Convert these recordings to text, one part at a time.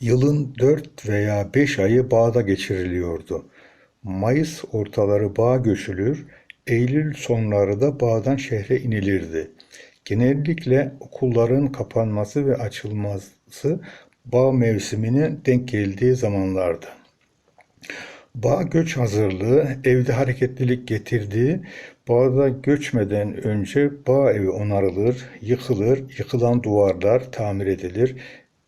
Yılın dört veya beş ayı bağda geçiriliyordu. Mayıs ortaları bağa göçülür, Eylül sonları da bağdan şehre inilirdi. Genellikle okulların kapanması ve açılması bağ mevsimine denk geldiği zamanlardı. Bağ göç hazırlığı evde hareketlilik getirdiği, bağda göçmeden önce bağ evi onarılır, yıkılır, yıkılan duvarlar tamir edilir,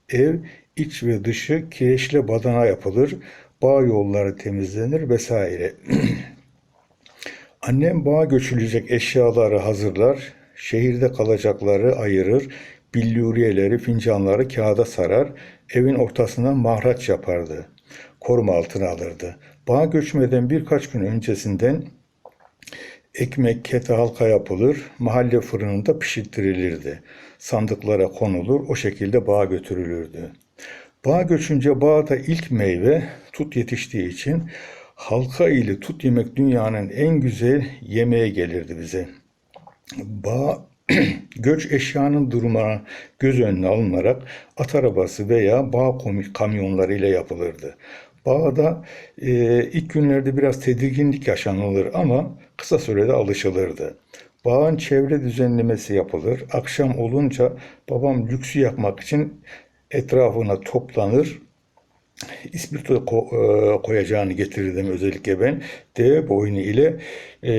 ev iç ve dışı kireçle badana yapılır, bağ yolları temizlenir vesaire. Annem bağa göçülecek eşyaları hazırlar, şehirde kalacakları ayırır, billuriyeleri, fincanları kağıda sarar, evin ortasına mahraç yapardı. Koruma altına alırdı. Bağa göçmeden birkaç gün öncesinden ekmek, kete halka yapılır, mahalle fırınında pişirtirilirdi. Sandıklara konulur, o şekilde bağa götürülürdü. Bağa göçünce bağda ilk meyve tut yetiştiği için halka ile tut yemek dünyanın en güzel yemeğe gelirdi bize. Bağ göç eşyanın durumuna göz önüne alınarak at arabası veya bağ komi- kamyonları ile yapılırdı. Bağda e, ilk günlerde biraz tedirginlik yaşanılır ama kısa sürede alışılırdı. Bağın çevre düzenlemesi yapılır. Akşam olunca babam lüksü yapmak için etrafına toplanır İspirto e, koyacağını getirirdim özellikle ben. Deve boynu ile e,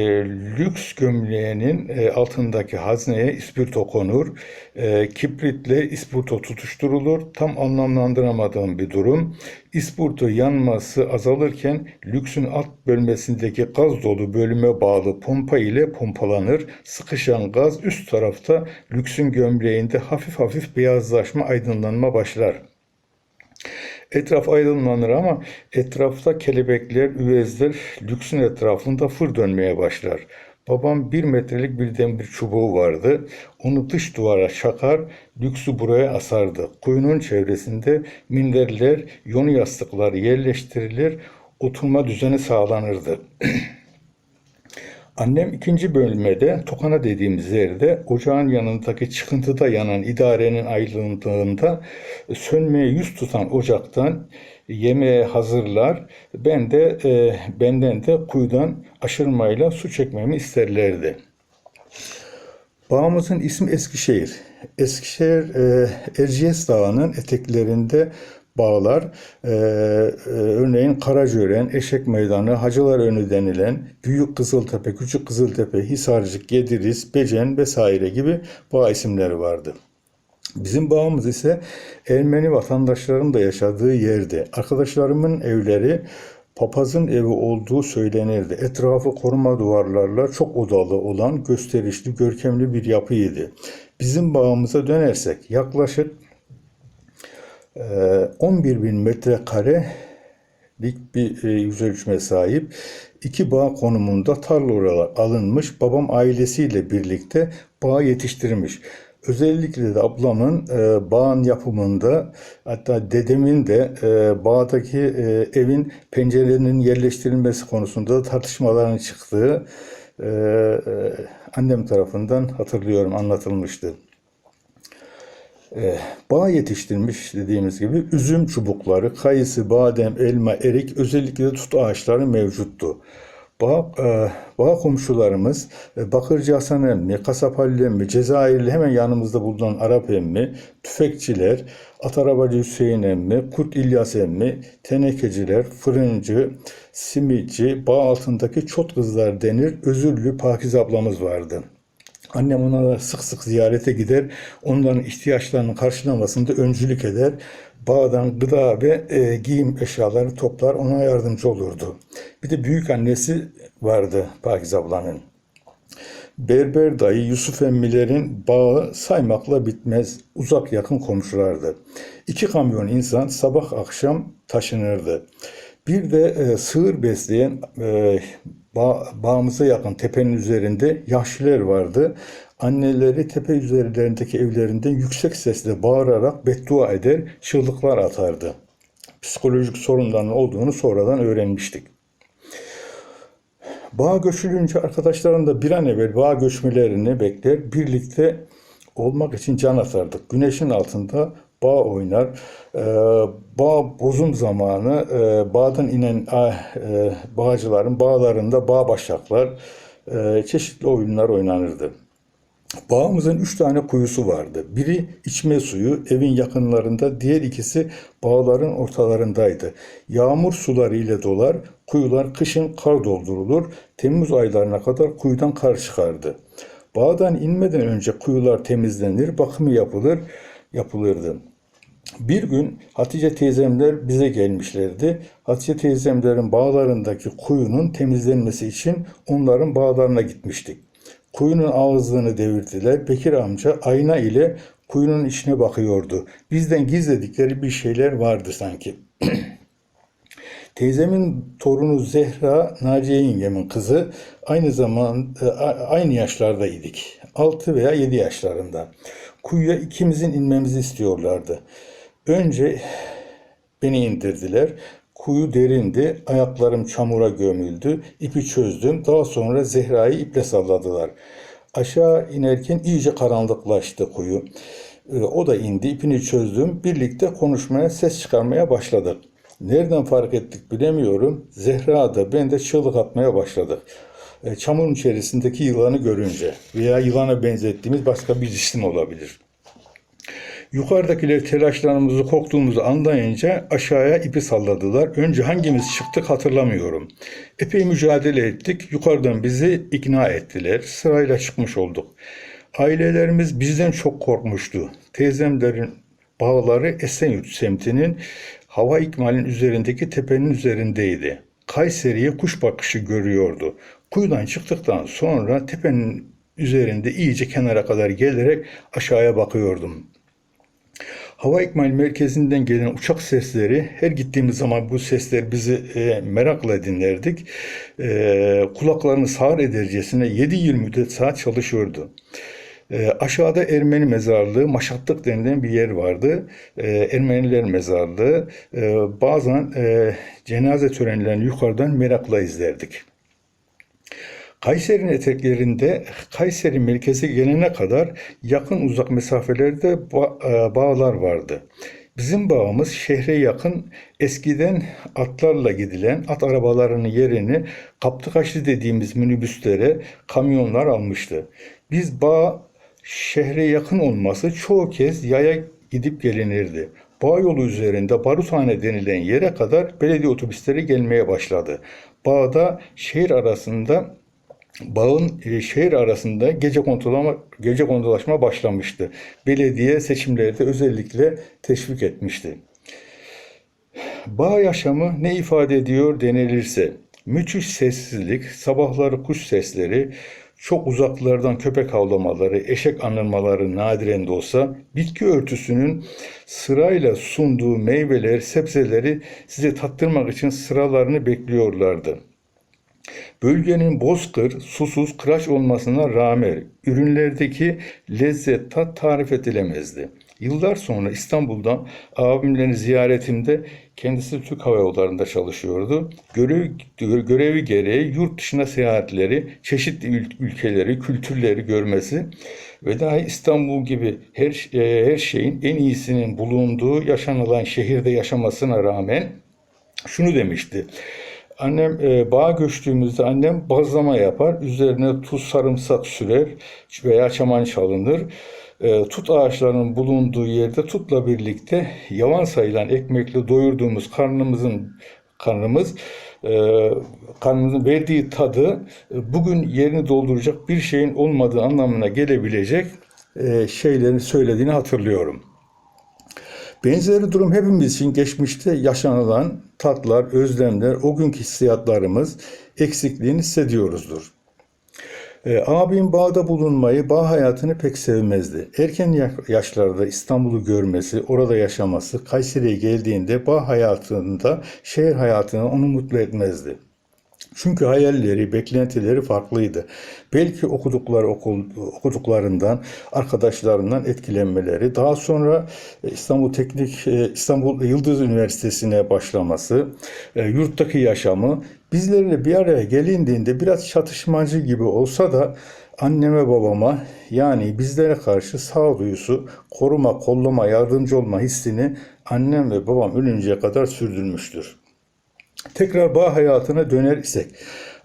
lüks gömleğinin e, altındaki hazneye ispirto konur. E, kibritle ispirto tutuşturulur. Tam anlamlandıramadığım bir durum. İspirto yanması azalırken lüksün alt bölmesindeki gaz dolu bölüme bağlı pompa ile pompalanır. Sıkışan gaz üst tarafta lüksün gömleğinde hafif hafif beyazlaşma, aydınlanma başlar. Etraf aydınlanır ama etrafta kelebekler, üvezler lüksün etrafında fır dönmeye başlar. Babam bir metrelik bir demir çubuğu vardı. Onu dış duvara çakar, lüksü buraya asardı. Kuyunun çevresinde minderler, yonu yastıklar yerleştirilir, oturma düzeni sağlanırdı. Annem ikinci bölmede Tokana dediğimiz yerde ocağın yanındaki çıkıntıda yanan idarenin aydınlığında sönmeye yüz tutan ocaktan yemeğe hazırlar. Ben de e, benden de kuyudan aşırmayla su çekmemi isterlerdi. Bağımızın ismi Eskişehir. Eskişehir e, Erciyes Dağı'nın eteklerinde bağlar. E, e, örneğin Karacören, Eşek Meydanı, Hacılar Önü denilen Büyük Kızıltepe, Küçük Kızıltepe, Hisarcık, Gediris, Becen vesaire gibi bağ isimleri vardı. Bizim bağımız ise Ermeni vatandaşların da yaşadığı yerdi. Arkadaşlarımın evleri papazın evi olduğu söylenirdi. Etrafı koruma duvarlarla çok odalı olan gösterişli, görkemli bir yapıydı. Bizim bağımıza dönersek yaklaşık 11 bin metrekarelik bir e, yüz ölçüme sahip iki bağ konumunda tarla alınmış. Babam ailesiyle birlikte bağ yetiştirmiş. Özellikle de ablamın e, bağın yapımında hatta dedemin de e, bağdaki e, evin pencerelerinin yerleştirilmesi konusunda tartışmaların çıktığı e, e, annem tarafından hatırlıyorum anlatılmıştı. E, bağ yetiştirmiş dediğimiz gibi üzüm çubukları, kayısı, badem, elma, erik özellikle de tut ağaçları mevcuttu. Bağ, e, bağ komşularımız e, Bakırcı Hasan emmi, Kasap Halil emmi, Cezayirli hemen yanımızda bulunan Arap emmi, tüfekçiler, at arabacı Hüseyin emmi, Kurt İlyas emmi, tenekeciler, fırıncı, simitçi, bağ altındaki çot kızlar denir, özürlü Pakize ablamız vardı. Annem onlara sık sık ziyarete gider, onların ihtiyaçlarını karşılamasında öncülük eder. Bağdan gıda ve e, giyim eşyaları toplar, ona yardımcı olurdu. Bir de büyük annesi vardı Pakize ablanın. Berber dayı Yusuf emmilerin bağı saymakla bitmez uzak yakın komşulardı. İki kamyon insan sabah akşam taşınırdı. Bir de e, sığır besleyen e, bağ, bağımıza yakın tepenin üzerinde yaşlılar vardı. Anneleri tepe üzerlerindeki evlerinden yüksek sesle bağırarak beddua eder, çığlıklar atardı. Psikolojik sorunların olduğunu sonradan öğrenmiştik. Bağa göçülünce arkadaşların da bir an evvel bağa göçmelerini bekler, birlikte olmak için can atardık. Güneşin altında bağ oynar. E, bağ bozum zamanı e, bağdan inen ah, e, bağcıların bağlarında bağ başaklar, e, çeşitli oyunlar oynanırdı. Bağımızın üç tane kuyusu vardı. Biri içme suyu evin yakınlarında, diğer ikisi bağların ortalarındaydı. Yağmur suları ile dolar, kuyular kışın kar doldurulur, Temmuz aylarına kadar kuyudan kar çıkardı. Bağdan inmeden önce kuyular temizlenir, bakımı yapılır, yapılırdı. Bir gün Hatice teyzemler bize gelmişlerdi. Hatice teyzemlerin bağlarındaki kuyunun temizlenmesi için onların bağlarına gitmiştik. Kuyunun ağızlığını devirdiler. Bekir amca ayna ile kuyunun içine bakıyordu. Bizden gizledikleri bir şeyler vardı sanki. Teyzemin torunu Zehra, Naciye yengemin kızı aynı zaman e, aynı yaşlardaydık. 6 veya 7 yaşlarında. Kuyuya ikimizin inmemizi istiyorlardı. Önce Beni indirdiler. Kuyu derindi, ayaklarım çamura gömüldü, ipi çözdüm. Daha sonra Zehra'yı iple salladılar. Aşağı inerken iyice karanlıklaştı kuyu. Ee, O da indi, ipini çözdüm. Birlikte konuşmaya, ses çıkarmaya başladık. Nereden fark ettik bilemiyorum. Zehra da ben de çığlık atmaya başladık. Ee, Çamurun içerisindeki yılanı görünce veya yılana benzettiğimiz başka bir cisim olabilir. Yukarıdakiler telaşlarımızı, korktuğumuzu anlayınca aşağıya ipi salladılar. Önce hangimiz çıktık hatırlamıyorum. Epey mücadele ettik. Yukarıdan bizi ikna ettiler. Sırayla çıkmış olduk. Ailelerimiz bizden çok korkmuştu. Teyzemlerin bağları Esenyurt semtinin hava ikmalin üzerindeki tepenin üzerindeydi. Kayseri'ye kuş bakışı görüyordu. Kuyudan çıktıktan sonra tepenin üzerinde iyice kenara kadar gelerek aşağıya bakıyordum. Hava İkmal Merkezi'nden gelen uçak sesleri, her gittiğimiz zaman bu sesler bizi e, merakla dinlerdik. E, kulaklarını sağır edercesine 7-20 müddet saat çalışıyordu. E, aşağıda Ermeni mezarlığı, Maşatlık denilen bir yer vardı. E, Ermeniler mezarlığı. E, bazen e, cenaze törenlerini yukarıdan merakla izlerdik. Kayseri'nin eteklerinde Kayseri merkeze gelene kadar yakın uzak mesafelerde e, bağlar vardı. Bizim bağımız şehre yakın eskiden atlarla gidilen at arabalarının yerini kaptıkaçlı dediğimiz minibüslere kamyonlar almıştı. Biz bağ şehre yakın olması çoğu kez yaya gidip gelinirdi. Bağ yolu üzerinde Baruthane denilen yere kadar belediye otobüsleri gelmeye başladı. Bağda şehir arasında bağın e, şehir arasında gece kontrolama gece kontrolaşma başlamıştı. Belediye seçimlerde özellikle teşvik etmişti. Bağ yaşamı ne ifade ediyor denilirse, müthiş sessizlik, sabahları kuş sesleri, çok uzaklardan köpek havlamaları, eşek anırmaları nadiren de olsa, bitki örtüsünün sırayla sunduğu meyveler, sebzeleri size tattırmak için sıralarını bekliyorlardı. Bölgenin bozkır, susuz, kıraç olmasına rağmen ürünlerdeki lezzet, tat tarif edilemezdi. Yıllar sonra İstanbul'dan abimlerin ziyaretimde kendisi Türk Hava Yolları'nda çalışıyordu. Görev, görevi gereği yurt dışına seyahatleri, çeşitli ül- ülkeleri, kültürleri görmesi ve dahi İstanbul gibi her, e, her şeyin en iyisinin bulunduğu yaşanılan şehirde yaşamasına rağmen şunu demişti. Annem e, bağa göçtüğümüzde annem bazlama yapar. Üzerine tuz sarımsak sürer veya çaman çalınır. E, tut ağaçlarının bulunduğu yerde tutla birlikte yavan sayılan ekmekle doyurduğumuz karnımızın karnımız e, karnımızın verdiği tadı e, bugün yerini dolduracak bir şeyin olmadığı anlamına gelebilecek e, şeylerin söylediğini hatırlıyorum. Benzeri durum hepimiz için geçmişte yaşanılan tatlar, özlemler, o günkü hissiyatlarımız eksikliğini hissediyoruzdur. E, abim bağda bulunmayı, bağ hayatını pek sevmezdi. Erken ya- yaşlarda İstanbul'u görmesi, orada yaşaması, Kayseri'ye geldiğinde bağ hayatında şehir hayatını onu mutlu etmezdi. Çünkü hayalleri, beklentileri farklıydı. Belki okudukları okul, okuduklarından, arkadaşlarından etkilenmeleri, daha sonra e, İstanbul Teknik, e, İstanbul Yıldız Üniversitesi'ne başlaması, e, yurttaki yaşamı bizlerle bir araya gelindiğinde biraz çatışmacı gibi olsa da anneme babama yani bizlere karşı sağduyusu, koruma, kollama, yardımcı olma hissini annem ve babam ölünceye kadar sürdürmüştür. Tekrar bağ hayatına döner isek,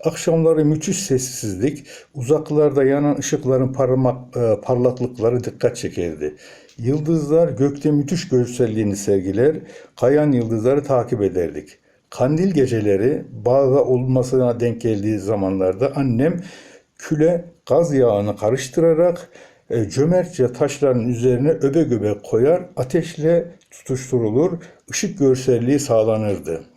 akşamları müthiş sessizlik, uzaklarda yanan ışıkların parmak, e, parlaklıkları dikkat çekerdi. Yıldızlar gökte müthiş görselliğini sergiler, kayan yıldızları takip ederdik. Kandil geceleri bağda olmasına denk geldiği zamanlarda annem küle gaz yağını karıştırarak e, cömertçe taşların üzerine öbe göbe koyar, ateşle tutuşturulur, ışık görselliği sağlanırdı.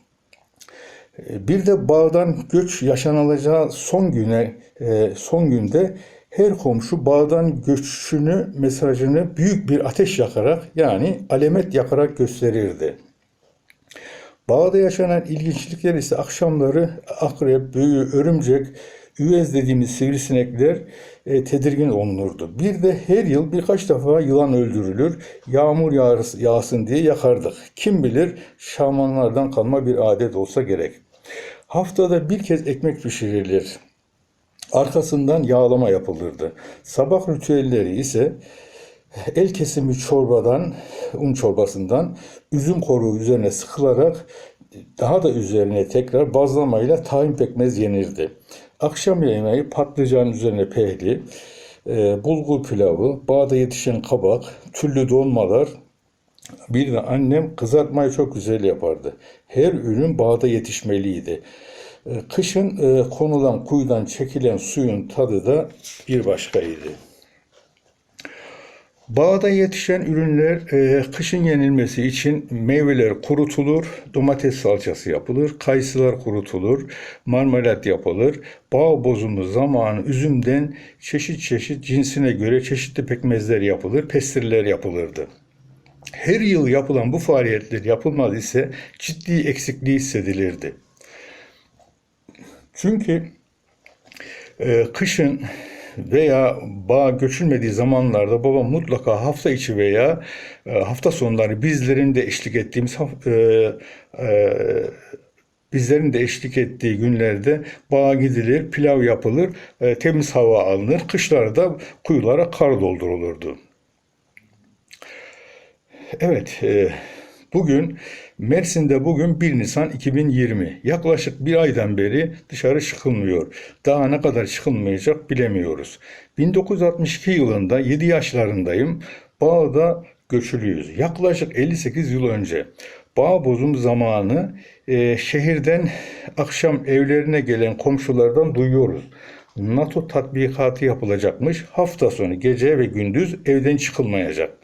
Bir de bağdan göç yaşanılacağı son güne e, son günde her komşu bağdan göçünü mesajını büyük bir ateş yakarak yani alemet yakarak gösterirdi. Bağda yaşanan ilginçlikler ise akşamları akrep, büyü, örümcek, üvez dediğimiz sivrisinekler e, tedirgin olunurdu. Bir de her yıl birkaç defa yılan öldürülür, yağmur yağsın diye yakardık. Kim bilir şamanlardan kalma bir adet olsa gerek. Haftada bir kez ekmek pişirilir. Arkasından yağlama yapılırdı. Sabah ritüelleri ise el kesimi çorbadan, un çorbasından üzüm koruğu üzerine sıkılarak daha da üzerine tekrar bazlamayla tahin pekmez yenirdi. Akşam yemeği patlıcan üzerine pehli, e, bulgur pilavı, bağda yetişen kabak, türlü dolmalar, bir de annem kızartmayı çok güzel yapardı. Her ürün bağda yetişmeliydi. E, Kışın e, konulan kuyudan çekilen suyun tadı da bir başkaydı. Bağda yetişen ürünler e, kışın yenilmesi için meyveler kurutulur, domates salçası yapılır, kayısılar kurutulur, marmelat yapılır. Bağ bozumu zamanı üzümden çeşit çeşit cinsine göre çeşitli pekmezler yapılır, pestirler yapılırdı. Her yıl yapılan bu faaliyetler yapılmaz ise ciddi eksikliği hissedilirdi. Çünkü e, kışın veya bağ göçülmediği zamanlarda baba mutlaka hafta içi veya e, hafta sonları bizlerin de eşlik ettiğimiz e, e, bizlerin de eşlik ettiği günlerde bağa gidilir, pilav yapılır, e, temiz hava alınır. Kışlarda kuyulara kar doldurulurdu. Evet, e, bugün Mersin'de bugün 1 Nisan 2020. Yaklaşık bir aydan beri dışarı çıkılmıyor. Daha ne kadar çıkılmayacak bilemiyoruz. 1962 yılında 7 yaşlarındayım. Bağda göçülüyüz. Yaklaşık 58 yıl önce. Bağ bozum zamanı e, şehirden akşam evlerine gelen komşulardan duyuyoruz. NATO tatbikatı yapılacakmış. Hafta sonu gece ve gündüz evden çıkılmayacak.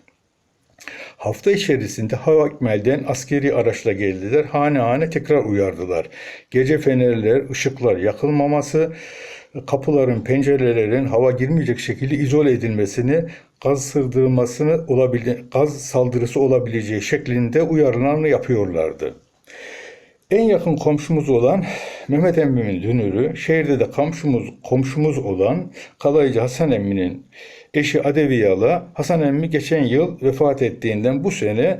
Hafta içerisinde hava ikmalden askeri araçla geldiler. Hane hane tekrar uyardılar. Gece fenerler, ışıklar yakılmaması, kapıların, pencerelerin hava girmeyecek şekilde izole edilmesini, gaz sırdırmasını olabile, gaz saldırısı olabileceği şeklinde uyarılarını yapıyorlardı. En yakın komşumuz olan Mehmet emmimin dünürü, şehirde de komşumuz, komşumuz olan Kalaycı Hasan emminin eşi Adeviyala, Hasan emmi geçen yıl vefat ettiğinden bu sene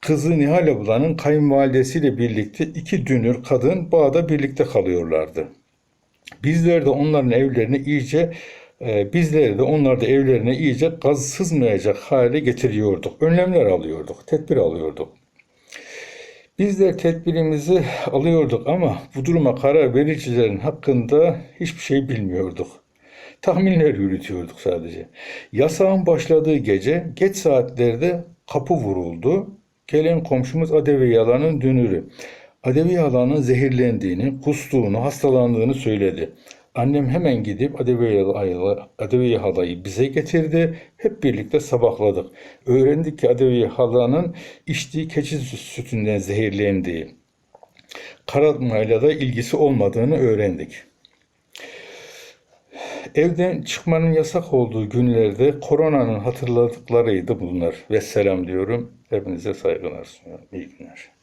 kızı Nihal ablanın kayınvalidesiyle birlikte iki dünür kadın bağda birlikte kalıyorlardı. Bizler de onların evlerine iyice e, bizleri de onlar da evlerine iyice gaz sızmayacak hale getiriyorduk. Önlemler alıyorduk, tedbir alıyorduk. Bizler tedbirimizi alıyorduk ama bu duruma karar vericilerin hakkında hiçbir şey bilmiyorduk. Tahminler yürütüyorduk sadece. Yasağın başladığı gece geç saatlerde kapı vuruldu. Gelen komşumuz Adevi Yalan'ın dünürü. Adevi Yalan'ın zehirlendiğini, kustuğunu, hastalandığını söyledi. Annem hemen gidip Adevi, Adevi halayı bize getirdi. Hep birlikte sabahladık. Öğrendik ki Adevi halanın içtiği keçi sütünden zehirlendiği. Karatmayla da ilgisi olmadığını öğrendik. Evden çıkmanın yasak olduğu günlerde koronanın hatırladıklarıydı bunlar. Ve selam diyorum. Hepinize saygılar sunuyorum. İyi günler.